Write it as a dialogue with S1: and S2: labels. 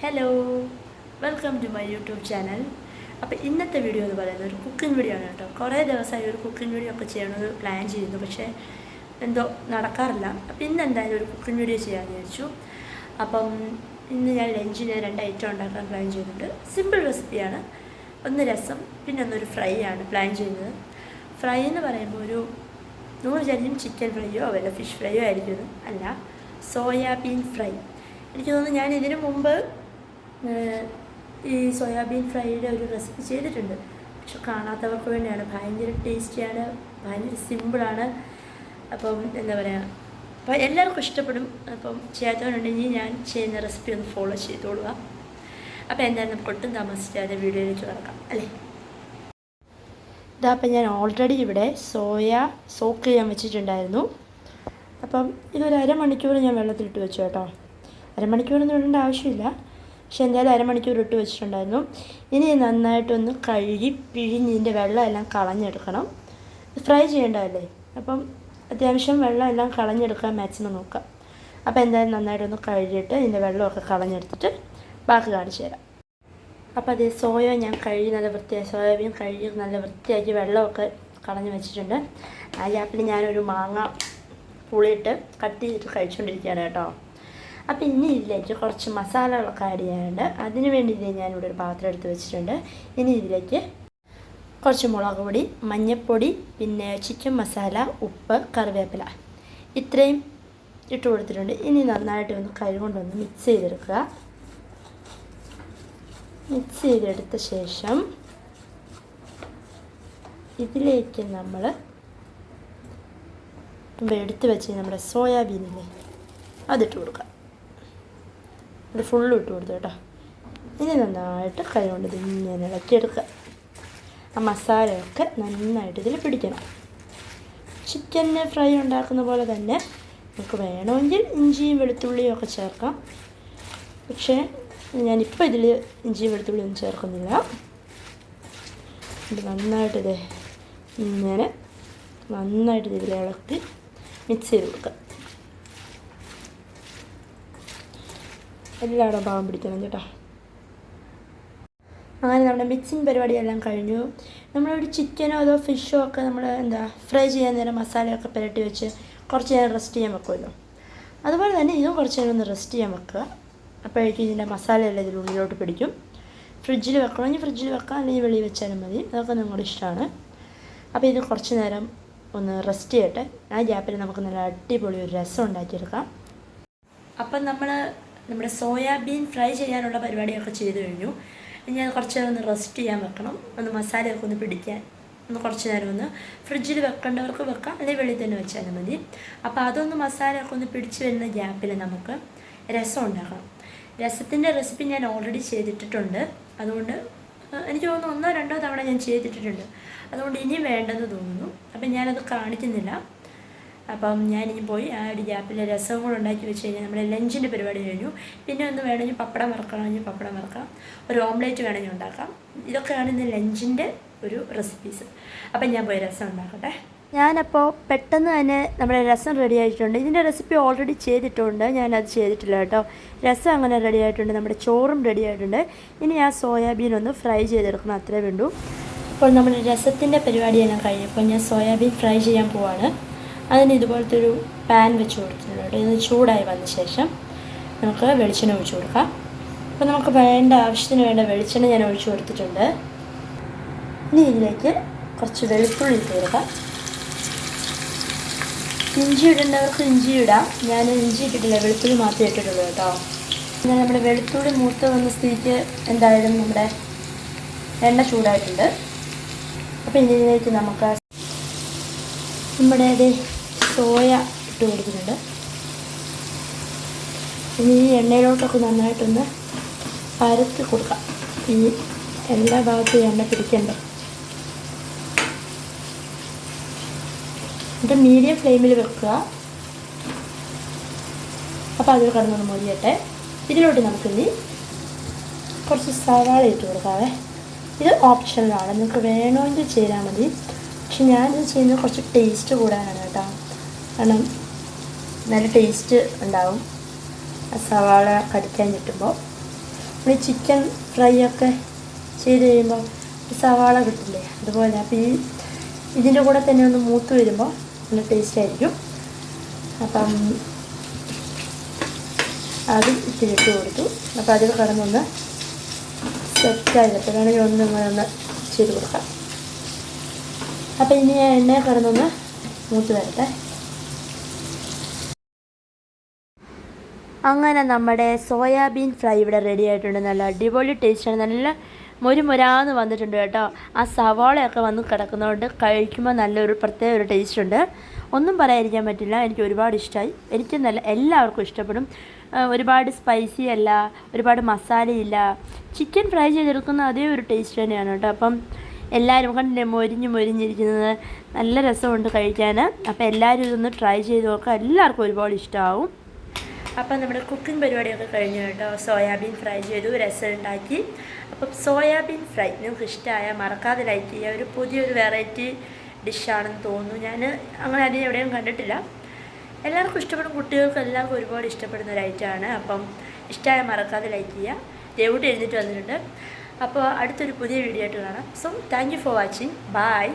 S1: Hello welcome to my YouTube channel അപ്പോൾ ഇന്നത്തെ video എന്ന് പറയുന്നത് ഒരു കുക്കിംഗ് വീഡിയോ ആണ് കേട്ടോ. കുറേ ദിവസമായി ഒരു കുക്കിംഗ് വീഡിയോ ഒക്കെ ചെയ്യണമെന്ന് പ്ലാൻ ചെയ്യുന്നു പക്ഷേ എന്തോ നടക്കാറില്ല. അപ്പോൾ ഇന്ന് എന്തായാലും ഒരു കുക്കിംഗ് വീഡിയോ ചെയ്യാമെന്ന് വിചാരിച്ചു. അപ്പം ഇന്ന് ഞാൻ ലഞ്ചിന് രണ്ട് ഐറ്റം ഉണ്ടാക്കാൻ പ്ലാൻ ചെയ്യുന്നുണ്ട് സിമ്പിൾ റെസിപ്പിയാണ് ഒന്ന് രസം പിന്നെ ഒന്നൊരു ഫ്രൈ ആണ് പ്ലാൻ ചെയ്യുന്നത്. ഫ്രൈ എന്ന് പറയുമ്പോൾ ഒരു നൂറ് വിചാരിക്കും ചിക്കൻ ഫ്രൈയോ വല്ല ഫിഷ് ഫ്രൈയോ ആയിരിക്കും. അല്ല സോയാബീൻ ഫ്രൈ എനിക്ക് തോന്നുന്നു ഞാൻ ഇതിനു മുമ്പ് ഈ സോയാബീൻ ഫ്രൈയുടെ ഒരു റെസിപ്പി ചെയ്തിട്ടുണ്ട്. പക്ഷെ കാണാത്തവർക്ക് വേണ്ടിയാണ്. ഭയങ്കര ടേസ്റ്റിയാണ് ഭയങ്കര സിമ്പിളാണ്. അപ്പം എന്താ പറയുക അപ്പം എല്ലാവർക്കും ഇഷ്ടപ്പെടും. അപ്പം ചെയ്യാത്തവരുണ്ടെങ്കിൽ ഞാൻ ചെയ്യുന്ന റെസിപ്പി ഒന്ന് ഫോളോ ചെയ്തോളുക. അപ്പോൾ എന്തായാലും നമുക്ക് ഒട്ടും താമസിക്കാതെ വീഡിയോയിലേക്ക് കിടക്കാം അല്ലേ? ഇതാ ഞാൻ ഓൾറെഡി ഇവിടെ സോയ സോക്ക് ചെയ്യാൻ വെച്ചിട്ടുണ്ടായിരുന്നു. അപ്പം ഇതൊരു അരമണിക്കൂർ ഞാൻ വെള്ളത്തിലിട്ട് വെച്ചു കേട്ടോ. അരമണിക്കൂറൊന്നും ഇടേണ്ട ആവശ്യമില്ല. പക്ഷെ എന്തായാലും അരമണിക്കൂർ ഇട്ട് വെച്ചിട്ടുണ്ടായിരുന്നു. ഇനി നന്നായിട്ടൊന്ന് കഴുകി പിഴിഞ്ഞ് ഇതിന്റെ വെള്ളം എല്ലാം കളഞ്ഞെടുക്കണം. ഫ്രൈ ചെയ്യേണ്ടതല്ലേ? അപ്പം അത്യാവശ്യം വെള്ളം എല്ലാം കളഞ്ഞെടുക്കാൻ മാക്സിമം നോക്കാം. അപ്പോൾ എന്തായാലും നന്നായിട്ടൊന്ന് കഴുകിയിട്ട് ഇതിന്റെ വെള്ളമൊക്കെ കളഞ്ഞെടുത്തിട്ട് ബാക്കി കാണിച്ചു തരാം. അപ്പോൾ അതേ സോയ ഞാൻ കഴുകി നല്ല വൃത്തിയായി സോയാബീൻ കഴുകി നല്ല വൃത്തിയാക്കി വെള്ളമൊക്കെ കളഞ്ഞു വെച്ചിട്ടുണ്ട്. ആ ഗ്യാപ്പിൽ ഞാനൊരു മാങ്ങ പുളിയിട്ട് കട്ട് ചെയ്തിട്ട് കഴിച്ചുകൊണ്ടിരിക്കുകയാണ് കേട്ടോ. അപ്പോൾ ഇനി ഇതിലേക്ക് കുറച്ച് മസാലകളൊക്കെ ആഡ് ചെയ്യാനുണ്ട് അതിന് വേണ്ടി ഇത് ഞാനിവിടെ ഒരു പാത്രം എടുത്ത് വെച്ചിട്ടുണ്ട്. ഇനി ഇതിലേക്ക് കുറച്ച് മുളക് പൊടി മഞ്ഞൾപ്പൊടി പിന്നെ ചിക്കൻ മസാല ഉപ്പ് കറിവേപ്പില. ഇത്രയും ഇട്ട് കൊടുത്തിട്ടുണ്ട്. ഇനി നന്നായിട്ട് ഒന്ന് കൈ കൊണ്ടൊന്ന് മിക്സ് ചെയ്തെടുക്കുക. മിക്സ് ചെയ്തെടുത്ത ശേഷം ഇതിലേക്ക് നമ്മൾ എടുത്ത് വെച്ച് നമ്മുടെ സോയാബീനില്ലേ അതിട്ട് കൊടുക്കാം അത് ഫുള്ളും ഇട്ട് കൊടുത്തു കേട്ടോ. ഇനി നന്നായിട്ട് കൈ കൊണ്ട് ഇളക്കി ഇളക്കിയെടുക്കുക. ആ മസാലയൊക്കെ നന്നായിട്ട് ഇതിൽ പിടിക്കണം. ചിക്കൻ ഫ്രൈ ഉണ്ടാക്കുന്ന പോലെ തന്നെ നമുക്ക് വേണമെങ്കിൽ ഇഞ്ചിയും വെളുത്തുള്ളിയും ഒക്കെ ചേർക്കാം. പക്ഷേ ഞാനിപ്പോൾ ഇതിൽ ഇഞ്ചിയും വെളുത്തുള്ളിയും ഒന്നും ചേർക്കുന്നില്ല. ഇത് നന്നായിട്ട് ഇത് ഇങ്ങനെ നന്നായിട്ട് ഇതിൽ ഇളക്കി മിക്സ് ചെയ്ത് കൊടുക്കുക. എല്ലായിടും പാവം പിടിക്കണം കേട്ടോ. അങ്ങനെ നമ്മുടെ മിക്സിങ് പരിപാടിയെല്ലാം കഴിഞ്ഞു. നമ്മളൊരു ചിക്കനോ അതോ ഫിഷോ ഒക്കെ നമ്മൾ എന്താ ഫ്രൈ ചെയ്യാൻ നേരം മസാലയൊക്കെ പുരട്ടി വെച്ച് കുറച്ച് നേരം റെസ്റ്റ് ചെയ്യാൻ വെക്കുമല്ലോ. അതുപോലെ തന്നെ ഇതും കുറച്ച് നേരം ഒന്ന് റെസ്റ്റ് ചെയ്യാൻ വെക്കുക. അപ്പോഴേക്കും ഇതിന്റെ മസാലയെല്ലാം ഇതിനുള്ളിലോട്ട് പിടിക്കും. ഫ്രിഡ്ജിൽ വെക്കണമെങ്കിൽ ഫ്രിഡ്ജിൽ വെക്കാം. അല്ലെങ്കിൽ വെളിയിൽ വെച്ചാലും മതി. അതൊക്കെ നിങ്ങളുടെ ഇഷ്ടമാണ്. അപ്പോൾ ഇത് കുറച്ച് നേരം ഒന്ന് റെസ്റ്റ് ചെയ്യട്ടെ. ആ ഗ്യാപ്പിൽ നമുക്ക് നല്ല അടിപൊളി ഒരു രസം ഉണ്ടാക്കിയെടുക്കാം. അപ്പം നമ്മൾ നമ്മുടെ സോയാബീൻ ഫ്രൈ ചെയ്യാനുള്ള പരിപാടിയൊക്കെ ചെയ്തു കഴിഞ്ഞു. ഇനി അത് കുറച്ച് നേരം ഒന്ന് റെസ്റ്റ് ചെയ്യാൻ വെക്കണം. ഒന്ന് മസാലയൊക്കെ ഒന്ന് പിടിക്കാൻ ഒന്ന് കുറച്ച് നേരം ഒന്ന് ഫ്രിഡ്ജിൽ വെക്കേണ്ടവർക്ക് വെക്കാം. അല്ലെങ്കിൽ വെളിയിൽ തന്നെ വെച്ചാലും മതി. അപ്പോൾ അതൊന്ന് മസാലയൊക്കെ ഒന്ന് പിടിച്ച് വരുന്ന ഗ്യാപ്പിൽ നമുക്ക് രസം ഉണ്ടാക്കണം. രസത്തിന്റെ റെസിപ്പി ഞാൻ ഓൾറെഡി ചെയ്തിട്ടിട്ടുണ്ട്. അതുകൊണ്ട് എനിക്ക് തോന്നുന്നു ഒന്നോ രണ്ടോ തവണ ഞാൻ ചെയ്തിട്ടിട്ടുണ്ട്. അതുകൊണ്ട് ഇനിയും വേണ്ടെന്ന് തോന്നുന്നു. അപ്പം ഞാനത് കാണിക്കുന്നില്ല. അപ്പം ഞാനിനി പോയി ആ ഒരു ഗ്യാപ്പിൽ രസവും കൂടെ ഉണ്ടാക്കി വെച്ച് കഴിഞ്ഞാൽ നമ്മുടെ ലഞ്ചിന്റെ പരിപാടി കഴിഞ്ഞു. പിന്നെ ഒന്ന് വേണമെങ്കിൽ പപ്പടം വറക്കണമെങ്കിൽ പപ്പടം വറക്കാം. ഒരു ഓംലേറ്റ് വേണമെങ്കിൽ ഉണ്ടാക്കാം. ഇതൊക്കെയാണ് ഇന്ന് ലഞ്ചിന്റെ ഒരു റെസിപ്പീസ് അപ്പം ഞാൻ പോയി രസം ഉണ്ടാക്കട്ടെ. ഞാനപ്പോൾ പെട്ടെന്ന് തന്നെ നമ്മുടെ രസം റെഡി ആയിട്ടുണ്ട്. ഇതിന്റെ റെസിപ്പി ഓൾറെഡി ചെയ്തിട്ടുണ്ട്. ഞാനത് ചെയ്തിട്ടില്ല കേട്ടോ. രസം അങ്ങനെ റെഡി ആയിട്ടുണ്ട്. നമ്മുടെ ചോറും റെഡി ആയിട്ടുണ്ട്. ഇനി ആ സോയാബീൻ ഒന്ന് ഫ്രൈ ചെയ്തെടുക്കണം. അത്രേ വേണ്ടൂ അപ്പോൾ നമ്മുടെ രസത്തിന്റെ പരിപാടിയെല്ലാം കഴിഞ്ഞപ്പോൾ ഞാൻ സോയാബീൻ ഫ്രൈ ചെയ്യാൻ പോവാണ്. അതിന് ഇതുപോലത്തെ ഒരു പാൻ വെച്ച് കൊടുത്തിട്ടുണ്ട് ഇത് ചൂടായി വന്ന ശേഷം നമുക്ക് വെളിച്ചെണ്ണ ഒഴിച്ചു കൊടുക്കാം. അപ്പോൾ നമുക്ക് വേണ്ട ആവശ്യത്തിന് വേണ്ട വെളിച്ചെണ്ണ ഞാൻ ഒഴിച്ചു കൊടുത്തിട്ടുണ്ട്. ഇനി ഇതിലേക്ക് കുറച്ച് വെളുത്തുള്ളി ഇട്ട് കൊടുക്കാം. ഇഞ്ചി ഇടേണ്ടവർക്ക് ഇഞ്ചി ഇടാം. ഞാൻ ഇഞ്ചി ഇട്ടിട്ടില്ല വെളുത്തുള്ളി മാത്രമേ ഇട്ടിട്ടുള്ളൂ കേട്ടോ. ഞാൻ നമ്മുടെ വെളുത്തുള്ളി മൂത്ത് വന്ന സ്ഥിതിക്ക് എന്തായാലും നമ്മുടെ എണ്ണ ചൂടായിട്ടുണ്ട്. അപ്പോൾ ഇതിലേക്ക് നമുക്ക് നമ്മുടെ സോയ ഇട്ട് കൊടുക്കുന്നുണ്ട്. ഇനി ഈ എണ്ണയിലോട്ടൊക്കെ നന്നായിട്ടൊന്ന് പരത്തി കൊടുക്കാം. ഈ എല്ലാ ഭാഗത്തും എണ്ണ പിടിക്കേണ്ട. എന്നിട്ട് മീഡിയം ഫ്ലെയിമിൽ വെക്കുക. അപ്പോൾ അതിൽ കിടന്നൊന്ന് മൊരിയട്ടെ. ഇതിലോട്ട് നമുക്കിനി കുറച്ച് സവാള ഇട്ട് കൊടുക്കാവേ. ഇത് ഓപ്ഷനിലാണ് നിങ്ങൾക്ക് വേണമെങ്കിൽ ചെയ്താൽ മതി. പക്ഷെ ഞാനിത് ചെയ്യുന്നത് കുറച്ച് ടേസ്റ്റ് കൂടാനാണ് കേട്ടോ. കാരണം നല്ല ടേസ്റ്റ് ഉണ്ടാവും. സവാള കടിക്കാൻ കിട്ടുമ്പോൾ ഈ ചിക്കൻ ഫ്രൈ ഒക്കെ ചെയ്ത് കഴിയുമ്പോൾ സവാള കിട്ടില്ലേ? അതുപോലെ അപ്പോൾ ഈ ഇതിന്റെ കൂടെ തന്നെ ഒന്ന് മൂത്ത് വരുമ്പോൾ നല്ല ടേസ്റ്റ് ആയിരിക്കും. അപ്പം അത് ഇട്ട് കൊടുത്തു. അപ്പോൾ അതിൽ കിടന്നൊന്ന് സെറ്റായി അപ്പോഴാണെങ്കിൽ ഒന്ന് ഇങ്ങനെ ചെയ്ത് കൊടുക്കാം. അപ്പം ഇനി ഞാൻ എണ്ണയിൽ കിടന്നൊന്ന് മൂത്ത് വരട്ടെ. അങ്ങനെ നമ്മുടെ സോയാബീൻ ഫ്രൈ ഇവിടെ റെഡി ആയിട്ടുണ്ട്. നല്ല അടിപൊളി ടേസ്റ്റാണ് നല്ല മുരുമുരാന്ന് വന്നിട്ടുണ്ട് കേട്ടോ. ആ സവാളയൊക്കെ വന്ന് കിടക്കുന്നതുകൊണ്ട് കഴിക്കുമ്പോൾ നല്ലൊരു പ്രത്യേക ഒരു ടേസ്റ്റ് ഉണ്ട്. ഒന്നും പറയാതിരിക്കാൻ പറ്റില്ല. എനിക്ക് ഒരുപാട് ഇഷ്ടമായി എനിക്ക് നല്ല എല്ലാവർക്കും ഇഷ്ടപ്പെടും. ഒരുപാട് സ്പൈസി അല്ല ഒരുപാട് മസാലയില്ല ചിക്കൻ ഫ്രൈ ചെയ്തെടുക്കുന്ന അതേ ഒരു ടേസ്റ്റ് തന്നെയാണ് കേട്ടോ. അപ്പം എല്ലാവരും കണ്ടില്ലേ മൊരിഞ്ഞ് മൊരിഞ്ഞിരിക്കുന്നത്. നല്ല രസമുണ്ട് കഴിക്കാൻ അപ്പോൾ എല്ലാവരും ഇതൊന്ന് ട്രൈ ചെയ്ത് നോക്കുക എല്ലാവർക്കും ഒരുപാട് ഇഷ്ടമാവും അപ്പം നമ്മുടെ കുക്കിംഗ് പരിപാടിയൊക്കെ കഴിഞ്ഞു കേട്ടോ. സോയാബീൻ ഫ്രൈ ചെയ്തു രസം ഉണ്ടാക്കി. അപ്പം സോയാബീൻ ഫ്രൈ നിങ്ങൾക്ക് ഇഷ്ടമായ മറക്കാതെ ലൈക്ക് ചെയ്യുക. ഒരു പുതിയൊരു വെറൈറ്റി ഡിഷാണെന്ന് തോന്നുന്നു. ഞാൻ അങ്ങനെ അതിന് എവിടെയും കണ്ടിട്ടില്ല. എല്ലാവർക്കും ഇഷ്ടപ്പെടും. കുട്ടികൾക്ക് എല്ലാവർക്കും ഒരുപാട് ഇഷ്ടപ്പെടുന്ന ഒരു ഐറ്റമാണ് അപ്പം ഇഷ്ടമായ മറക്കാതെ ലൈക്ക് ചെയ്യുക. ദയവിട്ട് എഴുന്നിട്ട് വന്നിട്ടുണ്ട്. അപ്പോൾ അടുത്തൊരു പുതിയ വീഡിയോ ആയിട്ട് കാണാം. So thank you for watching bye